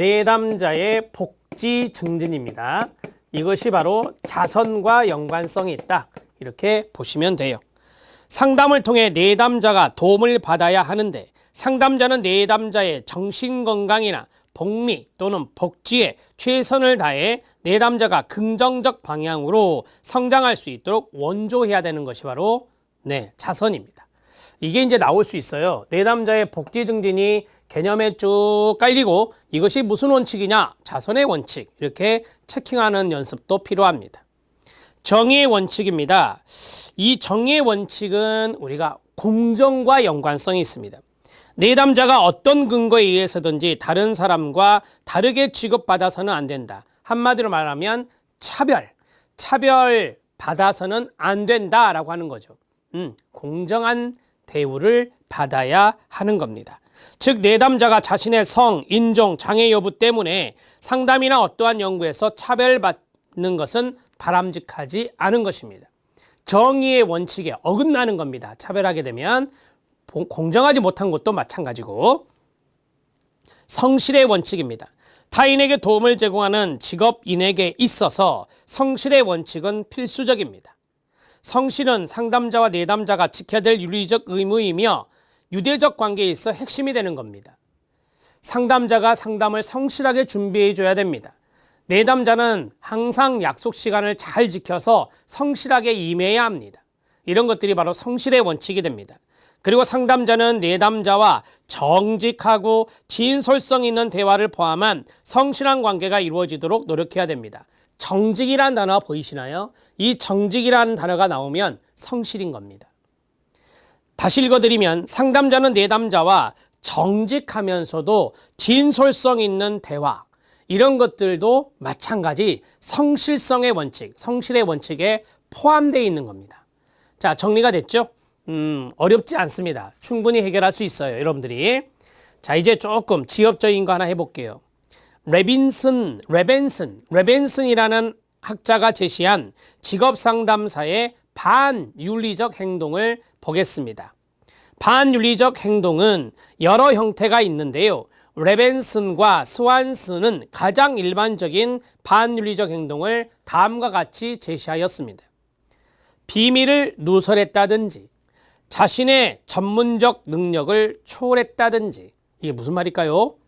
내담자의 복지 증진입니다. 이것이 바로 자선과 연관성이 있다. 이렇게 보시면 돼요. 상담을 통해 내담자가 도움을 받아야 하는데 상담자는 내담자의 정신건강이나 복리 또는 복지에 최선을 다해 내담자가 긍정적 방향으로 성장할 수 있도록 원조해야 되는 것이 바로 네, 자선입니다. 이게 이제 나올 수 있어요. 내담자의 복지 증진이 개념에 쭉 깔리고 이것이 무슨 원칙이냐? 자선의 원칙. 이렇게 체킹하는 연습도 필요합니다. 정의의 원칙입니다. 이 정의의 원칙은 우리가 공정과 연관성이 있습니다. 내담자가 어떤 근거에 의해서든지 다른 사람과 다르게 취급받아서는 안 된다. 한마디로 말하면 차별, 차별 받아서는 안 된다라고 하는 거죠. 음, 공정한 대우를 받아야 하는 겁니다. 즉 내담자가 자신의 성, 인종, 장애 여부 때문에 상담이나 어떠한 연구에서 차별받는 것은 바람직하지 않은 것입니다. 정의의 원칙에 어긋나는 겁니다. 차별하게 되면 보- 공정하지 못한 것도 마찬가지고 성실의 원칙입니다. 타인에게 도움을 제공하는 직업인에게 있어서 성실의 원칙은 필수적입니다. 성실은 상담자와 내담자가 지켜야 될 윤리적 의무이며 유대적 관계에 있어 핵심이 되는 겁니다. 상담자가 상담을 성실하게 준비해 줘야 됩니다. 내담자는 항상 약속 시간을 잘 지켜서 성실하게 임해야 합니다. 이런 것들이 바로 성실의 원칙이 됩니다. 그리고 상담자는 내담자와 정직하고 진솔성 있는 대화를 포함한 성실한 관계가 이루어지도록 노력해야 됩니다. 정직이란 단어 보이시나요? 이 정직이라는 단어가 나오면 성실인 겁니다. 다시 읽어드리면 상담자는 내담자와 정직하면서도 진솔성 있는 대화 이런 것들도 마찬가지 성실성의 원칙, 성실의 원칙에 포함되어 있는 겁니다. 자 정리가 됐죠? 음, 어렵지 않습니다. 충분히 해결할 수 있어요, 여러분들이. 자 이제 조금 지엽적인 거 하나 해볼게요. 레빈슨, 레벤슨, 레벤슨이라는 학자가 제시한 직업 상담사의 반윤리적 행동을 보겠습니다. 반윤리적 행동은 여러 형태가 있는데요. 레벤슨과 스완슨은 가장 일반적인 반윤리적 행동을 다음과 같이 제시하였습니다. 비밀을 누설했다든지, 자신의 전문적 능력을 초월했다든지, 이게 무슨 말일까요?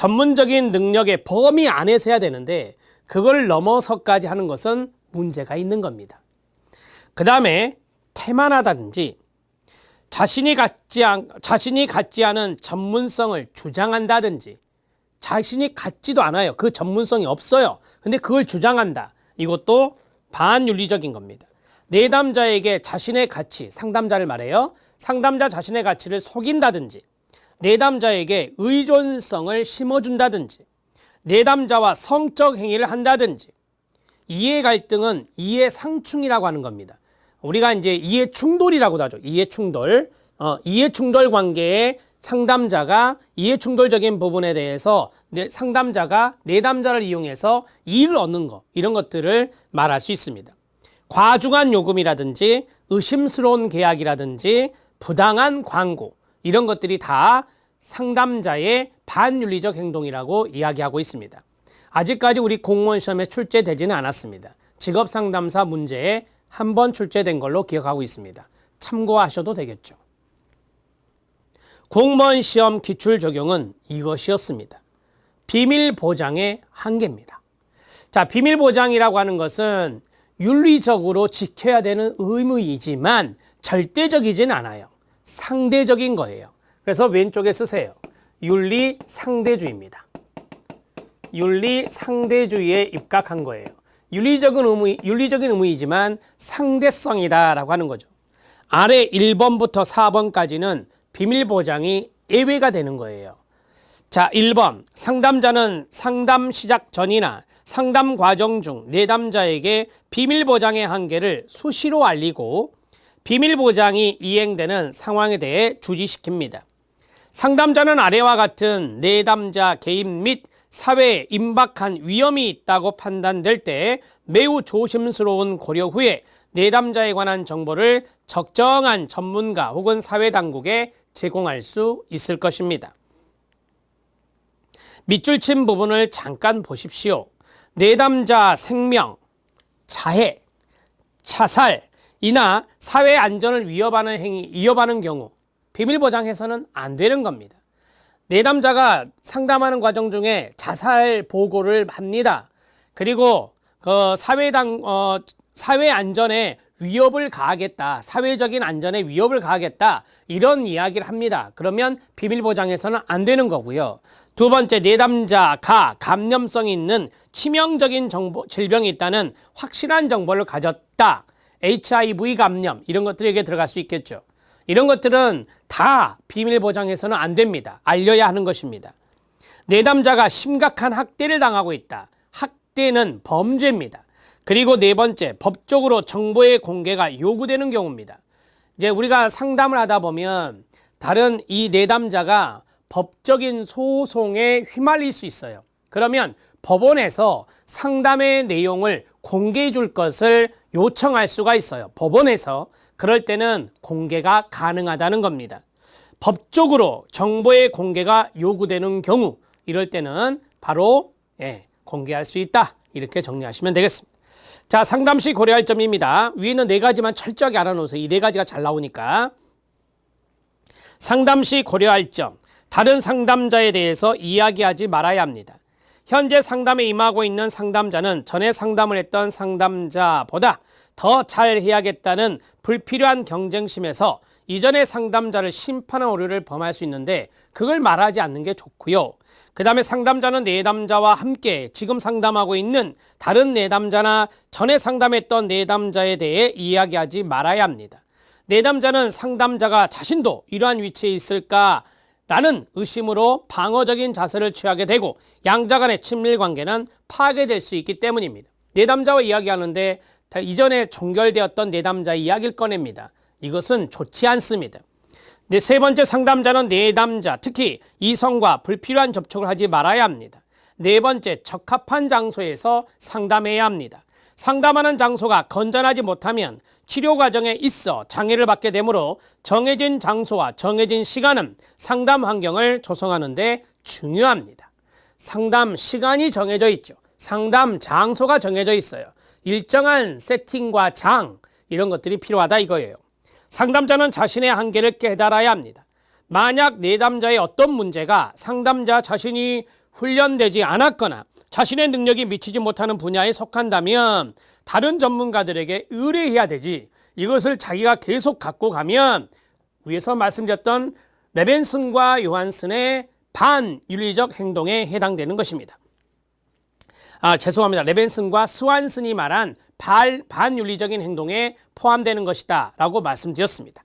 전문적인 능력의 범위 안에서 해야 되는데 그걸 넘어서까지 하는 것은 문제가 있는 겁니다. 그 다음에 태만하다든지 자신이 갖지, 않, 자신이 갖지 않은 전문성을 주장한다든지 자신이 갖지도 않아요. 그 전문성이 없어요. 근데 그걸 주장한다. 이것도 반윤리적인 겁니다. 내담자에게 자신의 가치, 상담자를 말해요. 상담자 자신의 가치를 속인다든지 내담자에게 의존성을 심어준다든지 내담자와 성적 행위를 한다든지 이해 갈등은 이해 상충이라고 하는 겁니다. 우리가 이제 이해 충돌이라고도 하죠. 이해 충돌. 어, 이해 충돌 관계에 상담자가 이해 충돌적인 부분에 대해서 내, 상담자가 내담자를 이용해서 이익을 얻는 것 이런 것들을 말할 수 있습니다. 과중한 요금이라든지 의심스러운 계약이라든지 부당한 광고 이런 것들이 다 상담자의 반윤리적 행동이라고 이야기하고 있습니다. 아직까지 우리 공무원 시험에 출제되지는 않았습니다. 직업 상담사 문제에 한 번 출제된 걸로 기억하고 있습니다. 참고하셔도 되겠죠. 공무원 시험 기출 적용은 이것이었습니다. 비밀 보장의 한계입니다. 자, 비밀 보장이라고 하는 것은 윤리적으로 지켜야 되는 의무이지만 절대적이진 않아요. 상대적인 거예요. 그래서 왼쪽에 쓰세요. 윤리 상대주의입니다. 윤리 상대주의에 입각한 거예요. 윤리적인 의무, 윤리적인 의무이지만 상대성이다라고 하는 거죠. 아래 1번부터 4번까지는 비밀 보장이 예외가 되는 거예요. 자, 1번. 상담자는 상담 시작 전이나 상담 과정 중 내담자에게 비밀 보장의 한계를 수시로 알리고 비밀 보장이 이행되는 상황에 대해 주지시킵니다. 상담자는 아래와 같은 내담자 개인 및 사회에 임박한 위험이 있다고 판단될 때 매우 조심스러운 고려 후에 내담자에 관한 정보를 적정한 전문가 혹은 사회 당국에 제공할 수 있을 것입니다. 밑줄 친 부분을 잠깐 보십시오. 내담자 생명, 자해, 자살, 이나 사회 안전을 위협하는 행위, 위협하는 경우 비밀 보장해서는 안 되는 겁니다. 내담자가 상담하는 과정 중에 자살 보고를 합니다. 그리고 그 사회당 어, 사회 안전에 위협을 가하겠다. 사회적인 안전에 위협을 가하겠다. 이런 이야기를 합니다. 그러면 비밀 보장에서는 안 되는 거고요. 두 번째 내담자가 감염성이 있는 치명적인 정보, 질병이 있다는 확실한 정보를 가졌다. HIV 감염 이런 것들에게 들어갈 수 있겠죠. 이런 것들은 다 비밀 보장에서는 안 됩니다. 알려야 하는 것입니다. 내담자가 심각한 학대를 당하고 있다. 학대는 범죄입니다. 그리고 네 번째, 법적으로 정보의 공개가 요구되는 경우입니다. 이제 우리가 상담을 하다 보면 다른 이 내담자가 법적인 소송에 휘말릴 수 있어요. 그러면 법원에서 상담의 내용을 공개해 줄 것을 요청할 수가 있어요. 법원에서 그럴 때는 공개가 가능하다는 겁니다. 법적으로 정보의 공개가 요구되는 경우 이럴 때는 바로 예, 공개할 수 있다. 이렇게 정리하시면 되겠습니다. 자, 상담 시 고려할 점입니다. 위에는 네 가지만 철저하게 알아놓으세요. 이 네 가지가 잘 나오니까. 상담 시 고려할 점. 다른 상담자에 대해서 이야기하지 말아야 합니다. 현재 상담에 임하고 있는 상담자는 전에 상담을 했던 상담자보다 더 잘해야겠다는 불필요한 경쟁심에서 이전의 상담자를 심판한 오류를 범할 수 있는데 그걸 말하지 않는 게 좋고요. 그 다음에 상담자는 내담자와 함께 지금 상담하고 있는 다른 내담자나 전에 상담했던 내담자에 대해 이야기하지 말아야 합니다. 내담자는 상담자가 자신도 이러한 위치에 있을까 라는 의심으로 방어적인 자세를 취하게 되고 양자 간의 친밀 관계는 파괴될 수 있기 때문입니다. 내담자와 이야기하는데 이전에 종결되었던 내담자의 이야기를 꺼냅니다. 이것은 좋지 않습니다. 네, 세 번째 상담자는 내담자, 특히 이성과 불필요한 접촉을 하지 말아야 합니다. 네 번째, 적합한 장소에서 상담해야 합니다. 상담하는 장소가 건전하지 못하면 치료 과정에 있어 장애를 받게 되므로 정해진 장소와 정해진 시간은 상담 환경을 조성하는 데 중요합니다. 상담 시간이 정해져 있죠. 상담 장소가 정해져 있어요. 일정한 세팅과 장 이런 것들이 필요하다 이거예요. 상담자는 자신의 한계를 깨달아야 합니다. 만약 내담자의 어떤 문제가 상담자 자신이 훈련되지 않았거나 자신의 능력이 미치지 못하는 분야에 속한다면 다른 전문가들에게 의뢰해야 되지 이것을 자기가 계속 갖고 가면 위에서 말씀드렸던 레벤슨과 요한슨의 반윤리적 행동에 해당되는 것입니다. 아, 죄송합니다. 레벤슨과 스완슨이 말한 발, 반윤리적인 행동에 포함되는 것이다 라고 말씀드렸습니다.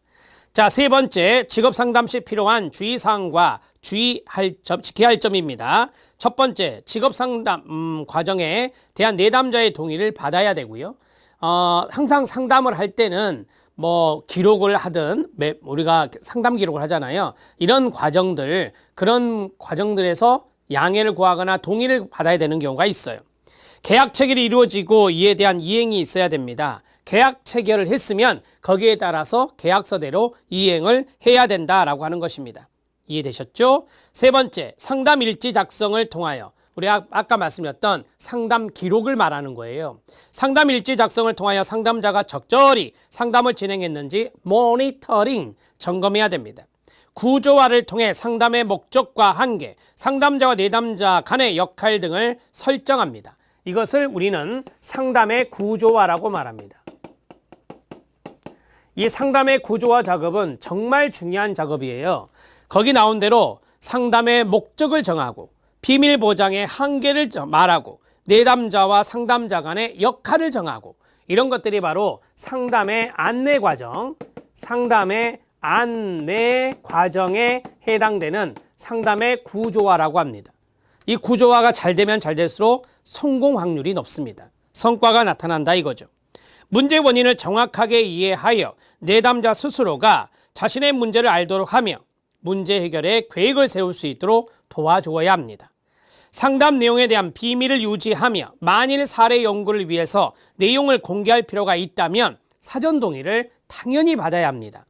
자, 세 번째, 직업 상담 시 필요한 주의사항과 주의할 점, 지켜야 할 점입니다. 첫 번째, 직업 상담 음, 과정에 대한 내담자의 동의를 받아야 되고요. 어, 항상 상담을 할 때는 뭐 기록을 하든 우리가 상담 기록을 하잖아요. 이런 과정들, 그런 과정들에서 양해를 구하거나 동의를 받아야 되는 경우가 있어요. 계약 체결이 이루어지고 이에 대한 이행이 있어야 됩니다. 계약 체결을 했으면 거기에 따라서 계약서대로 이행을 해야 된다라고 하는 것입니다. 이해되셨죠? 세 번째, 상담 일지 작성을 통하여 우리 아까 말씀드렸던 상담 기록을 말하는 거예요. 상담 일지 작성을 통하여 상담자가 적절히 상담을 진행했는지 모니터링 점검해야 됩니다. 구조화를 통해 상담의 목적과 한계, 상담자와 내담자 간의 역할 등을 설정합니다. 이것을 우리는 상담의 구조화라고 말합니다. 이 상담의 구조화 작업은 정말 중요한 작업이에요. 거기 나온 대로 상담의 목적을 정하고 비밀 보장의 한계를 말하고 내담자와 상담자 간의 역할을 정하고 이런 것들이 바로 상담의 안내 과정, 상담의 안내 과정에 해당되는 상담의 구조화라고 합니다. 이 구조화가 잘 되면 잘 될수록 성공 확률이 높습니다. 성과가 나타난다 이거죠. 문제 원인을 정확하게 이해하여 내담자 스스로가 자신의 문제를 알도록 하며 문제 해결에 계획을 세울 수 있도록 도와주어야 합니다. 상담 내용에 대한 비밀을 유지하며 만일 사례 연구를 위해서 내용을 공개할 필요가 있다면 사전 동의를 당연히 받아야 합니다.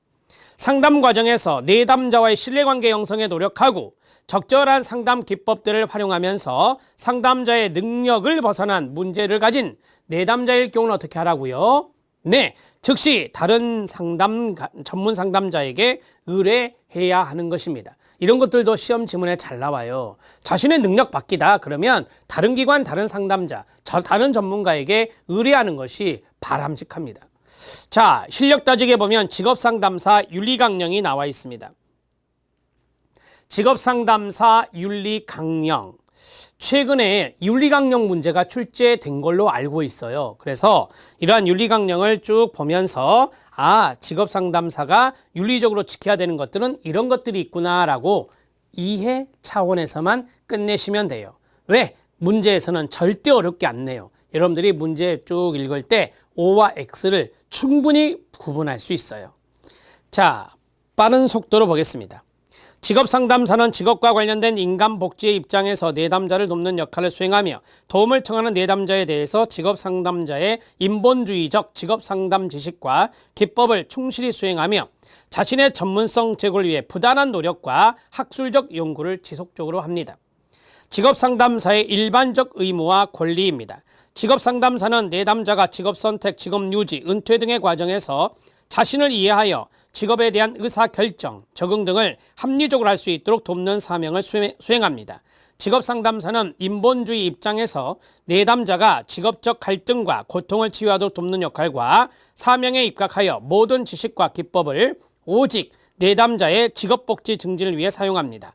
상담 과정에서 내담자와의 신뢰관계 형성에 노력하고 적절한 상담 기법들을 활용하면서 상담자의 능력을 벗어난 문제를 가진 내담자일 경우는 어떻게 하라고요? 네, 즉시 다른 상담 전문 상담자에게 의뢰해야 하는 것입니다. 이런 것들도 시험 지문에 잘 나와요. 자신의 능력 바뀌다 그러면 다른 기관, 다른 상담자, 저 다른 전문가에게 의뢰하는 것이 바람직합니다. 자, 실력 따지게 보면 직업 상담사 윤리 강령이 나와 있습니다. 직업 상담사 윤리 강령. 최근에 윤리강령 문제가 출제된 걸로 알고 있어요. 그래서 이러한 윤리강령을 쭉 보면서 아, 직업상담사가 윤리적으로 지켜야 되는 것들은 이런 것들이 있구나라고 이해 차원에서만 끝내시면 돼요. 왜? 문제에서는 절대 어렵게 안 내요. 여러분들이 문제 쭉 읽을 때 O와 X를 충분히 구분할 수 있어요. 자, 빠른 속도로 보겠습니다. 직업 상담사는 직업과 관련된 인간 복지의 입장에서 내담자를 돕는 역할을 수행하며 도움을 청하는 내담자에 대해서 직업 상담자의 인본주의적 직업 상담 지식과 기법을 충실히 수행하며 자신의 전문성 제고를 위해 부단한 노력과 학술적 연구를 지속적으로 합니다. 직업 상담사의 일반적 의무와 권리입니다. 직업 상담사는 내담자가 직업 선택, 직업 유지, 은퇴 등의 과정에서 자신을 이해하여 직업에 대한 의사 결정, 적응 등을 합리적으로 할 수 있도록 돕는 사명을 수행합니다. 직업 상담사는 인본주의 입장에서 내담자가 직업적 갈등과 고통을 치유하도록 돕는 역할과 사명에 입각하여 모든 지식과 기법을 오직 내담자의 직업복지 증진을 위해 사용합니다.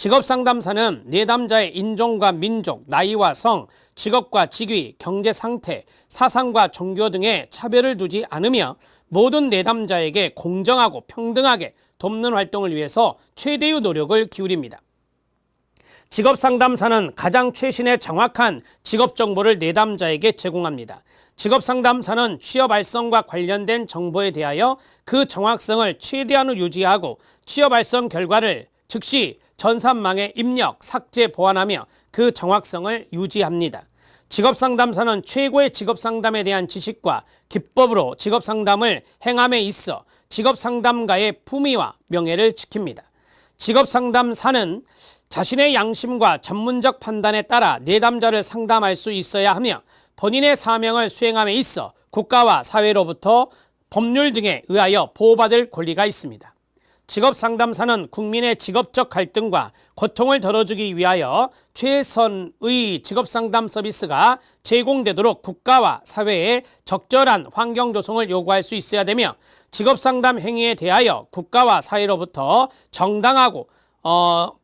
직업 상담사는 내담자의 인종과 민족, 나이와 성, 직업과 직위, 경제 상태, 사상과 종교 등의 차별을 두지 않으며 모든 내담자에게 공정하고 평등하게 돕는 활동을 위해서 최대의 노력을 기울입니다. 직업 상담사는 가장 최신의 정확한 직업 정보를 내담자에게 제공합니다. 직업 상담사는 취업 발성과 관련된 정보에 대하여 그 정확성을 최대한으로 유지하고 취업 발성 결과를 즉시 전산망에 입력, 삭제, 보완하며 그 정확성을 유지합니다. 직업상담사는 최고의 직업상담에 대한 지식과 기법으로 직업상담을 행함에 있어 직업상담가의 품위와 명예를 지킵니다. 직업상담사는 자신의 양심과 전문적 판단에 따라 내담자를 상담할 수 있어야 하며 본인의 사명을 수행함에 있어 국가와 사회로부터 법률 등에 의하여 보호받을 권리가 있습니다. 직업 상담사는 국민의 직업적 갈등과 고통을 덜어주기 위하여 최선의 직업 상담 서비스가 제공되도록 국가와 사회에 적절한 환경 조성을 요구할 수 있어야 되며 직업 상담 행위에 대하여 국가와 사회로부터 정당하고 어,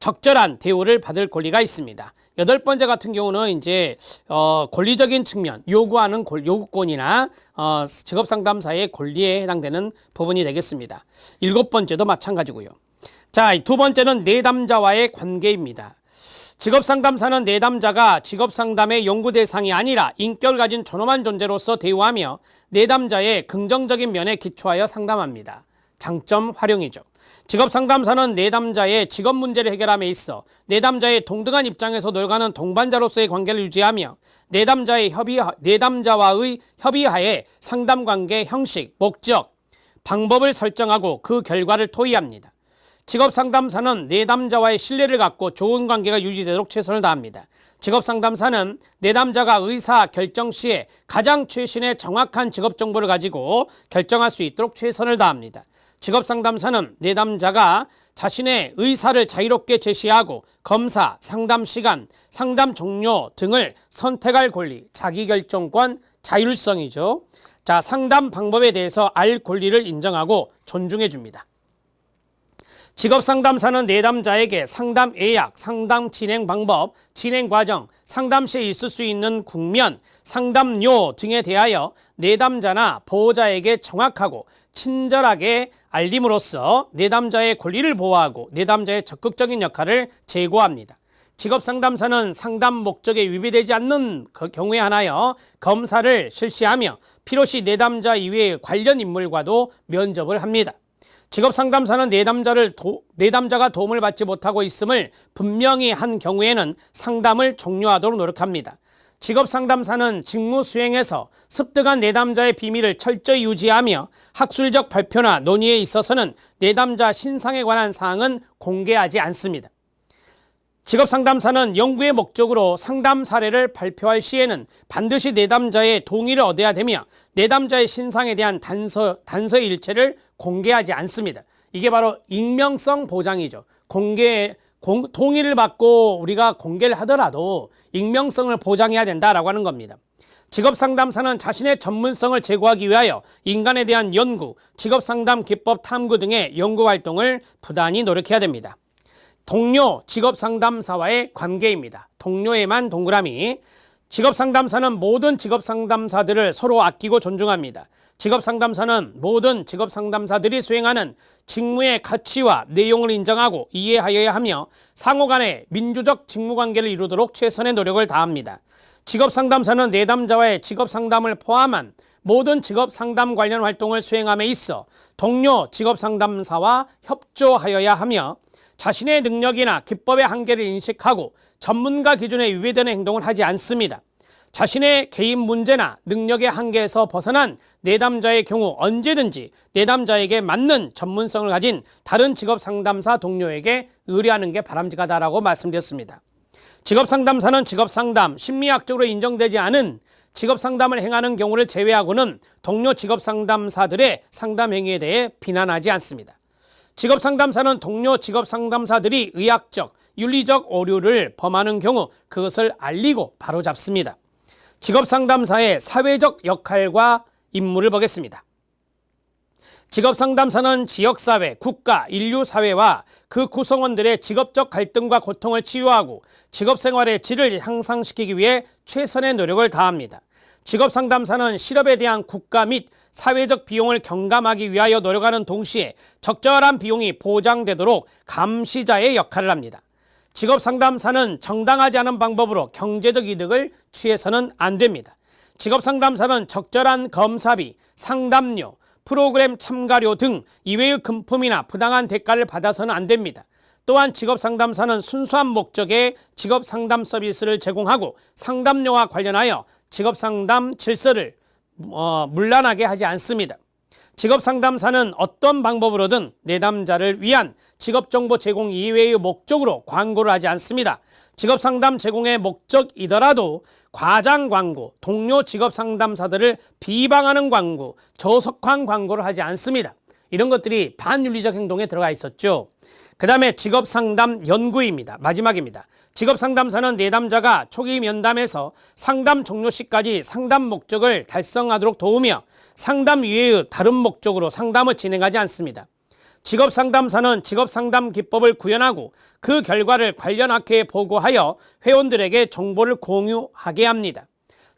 적절한 대우를 받을 권리가 있습니다. 여덟 번째 같은 경우는 이제 어, 권리적인 측면, 요구하는 권, 요구권이나 어, 직업 상담사의 권리에 해당되는 부분이 되겠습니다. 일곱 번째도 마찬가지고요. 자, 두 번째는 내담자와의 관계입니다. 직업 상담사는 내담자가 직업 상담의 연구 대상이 아니라 인격을 가진 존엄한 존재로서 대우하며 내담자의 긍정적인 면에 기초하여 상담합니다. 장점 활용이죠. 직업 상담사는 내담자의 직업 문제를 해결함에 있어 내담자의 동등한 입장에서 놀가는 동반자로서의 관계를 유지하며 내담자의 협의 내담자와의 협의하에 상담 관계 형식, 목적, 방법을 설정하고 그 결과를 토의합니다. 직업 상담사는 내담자와의 신뢰를 갖고 좋은 관계가 유지되도록 최선을 다합니다. 직업 상담사는 내담자가 의사 결정 시에 가장 최신의 정확한 직업 정보를 가지고 결정할 수 있도록 최선을 다합니다. 직업 상담사는 내담자가 자신의 의사를 자유롭게 제시하고 검사, 상담 시간, 상담 종료 등을 선택할 권리, 자기결정권, 자율성이죠. 자, 상담 방법에 대해서 알 권리를 인정하고 존중해 줍니다. 직업 상담사는 내담자에게 상담 예약, 상담 진행 방법, 진행 과정, 상담 시에 있을 수 있는 국면, 상담료 등에 대하여 내담자나 보호자에게 정확하고 친절하게 알림으로써 내담자의 권리를 보호하고 내담자의 적극적인 역할을 제고합니다. 직업 상담사는 상담 목적에 위배되지 않는 그 경우에 하나여 검사를 실시하며 필요시 내담자 이외의 관련 인물과도 면접을 합니다. 직업 상담사는 내담자를 도, 내담자가 도움을 받지 못하고 있음을 분명히 한 경우에는 상담을 종료하도록 노력합니다. 직업상담사는 직무 수행에서 습득한 내담자의 비밀을 철저히 유지하며 학술적 발표나 논의에 있어서는 내담자 신상에 관한 사항은 공개하지 않습니다. 직업 상담사는 연구의 목적으로 상담 사례를 발표할 시에는 반드시 내담자의 동의를 얻어야 되며 내담자의 신상에 대한 단서, 단서의 일체를 공개하지 않습니다. 이게 바로 익명성 보장이죠. 공개, 공, 동의를 받고 우리가 공개를 하더라도 익명성을 보장해야 된다라고 하는 겁니다. 직업 상담사는 자신의 전문성을 제고하기 위하여 인간에 대한 연구, 직업 상담 기법 탐구 등의 연구 활동을 부단히 노력해야 됩니다. 동료 직업 상담사와의 관계입니다. 동료에만 동그라미. 직업 상담사는 모든 직업 상담사들을 서로 아끼고 존중합니다. 직업 상담사는 모든 직업 상담사들이 수행하는 직무의 가치와 내용을 인정하고 이해하여야 하며 상호 간의 민주적 직무 관계를 이루도록 최선의 노력을 다합니다. 직업 상담사는 내담자와의 직업 상담을 포함한 모든 직업 상담 관련 활동을 수행함에 있어 동료 직업 상담사와 협조하여야 하며 자신의 능력이나 기법의 한계를 인식하고 전문가 기준에 위배되는 행동을 하지 않습니다. 자신의 개인 문제나 능력의 한계에서 벗어난 내담자의 경우 언제든지 내담자에게 맞는 전문성을 가진 다른 직업 상담사 동료에게 의뢰하는 게 바람직하다라고 말씀드렸습니다. 직업 상담사는 직업 상담, 심리학적으로 인정되지 않은 직업 상담을 행하는 경우를 제외하고는 동료 직업 상담사들의 상담 행위에 대해 비난하지 않습니다. 직업 상담사는 동료 직업 상담사들이 의학적, 윤리적 오류를 범하는 경우 그것을 알리고 바로잡습니다. 직업 상담사의 사회적 역할과 임무를 보겠습니다. 직업 상담사는 지역사회, 국가, 인류사회와 그 구성원들의 직업적 갈등과 고통을 치유하고 직업 생활의 질을 향상시키기 위해 최선의 노력을 다합니다. 직업 상담사는 실업에 대한 국가 및 사회적 비용을 경감하기 위하여 노력하는 동시에 적절한 비용이 보장되도록 감시자의 역할을 합니다. 직업 상담사는 정당하지 않은 방법으로 경제적 이득을 취해서는 안 됩니다. 직업 상담사는 적절한 검사비, 상담료, 프로그램 참가료 등 이외의 금품이나 부당한 대가를 받아서는 안 됩니다. 또한 직업 상담사는 순수한 목적의 직업 상담 서비스를 제공하고 상담료와 관련하여 직업 상담 질서를 어, 문란하게 하지 않습니다. 직업 상담사는 어떤 방법으로든 내담자를 위한 직업 정보 제공 이외의 목적으로 광고를 하지 않습니다. 직업 상담 제공의 목적이더라도 과장 광고, 동료 직업 상담사들을 비방하는 광고, 저속한 광고를 하지 않습니다. 이런 것들이 반윤리적 행동에 들어가 있었죠. 그 다음에 직업상담 연구입니다. 마지막입니다. 직업상담사는 내담자가 초기 면담에서 상담 종료 시까지 상담 목적을 달성하도록 도우며 상담 이외의 다른 목적으로 상담을 진행하지 않습니다. 직업상담사는 직업상담 기법을 구현하고 그 결과를 관련 학회에 보고하여 회원들에게 정보를 공유하게 합니다.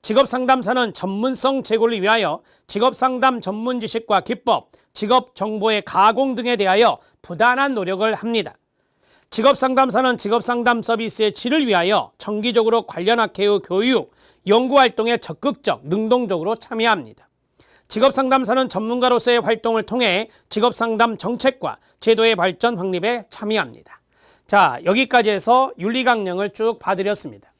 직업상담사는 전문성 제고를 위하여 직업상담 전문 지식과 기법, 직업 정보의 가공 등에 대하여 부단한 노력을 합니다. 직업상담사는 직업상담 서비스의 질을 위하여 정기적으로 관련 학회의 교육, 연구활동에 적극적, 능동적으로 참여합니다. 직업상담사는 전문가로서의 활동을 통해 직업상담 정책과 제도의 발전 확립에 참여합니다. 자, 여기까지 해서 윤리강령을 쭉 봐드렸습니다.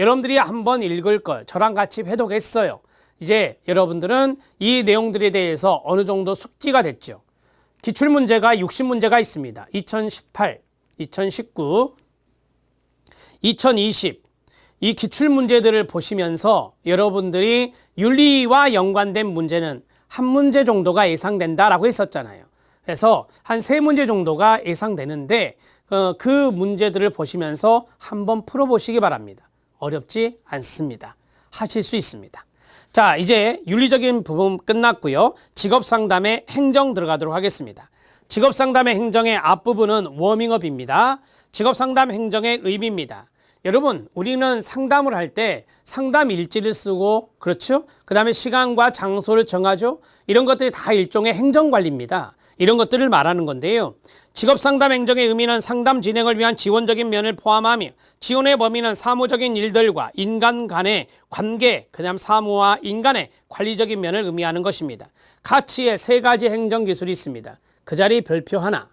여러분들이 한번 읽을 걸 저랑 같이 회독했어요. 이제 여러분들은 이 내용들에 대해서 어느 정도 숙지가 됐죠. 기출문제가 60문제가 있습니다. 2018, 2019, 2020. 이 기출문제들을 보시면서 여러분들이 윤리와 연관된 문제는 한 문제 정도가 예상된다라고 했었잖아요. 그래서 한 세 문제 정도가 예상되는데 어, 그 문제들을 보시면서 한번 풀어보시기 바랍니다. 어렵지 않습니다. 하실 수 있습니다. 자, 이제 윤리적인 부분 끝났고요. 직업 상담의 행정 들어가도록 하겠습니다. 직업 상담의 행정의 앞부분은 워밍업입니다. 직업 상담 행정의 의미입니다. 여러분, 우리는 상담을 할 때 상담 일지를 쓰고, 그렇죠? 그 다음에 시간과 장소를 정하죠? 이런 것들이 다 일종의 행정관리입니다. 이런 것들을 말하는 건데요. 직업상담 행정의 의미는 상담 진행을 위한 지원적인 면을 포함하며 지원의 범위는 사무적인 일들과 인간 간의 관계, 그다음 사무와 인간의 관리적인 면을 의미하는 것입니다. 카츠의 세 가지 행정 기술이 있습니다. 그 자리 별표 하나.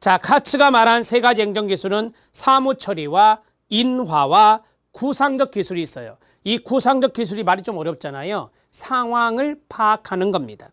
자, 카츠가 말한 세 가지 행정 기술은 사무 처리와 인화와 구상적 기술이 있어요. 이 구상적 기술이 말이 좀 어렵잖아요. 상황을 파악하는 겁니다.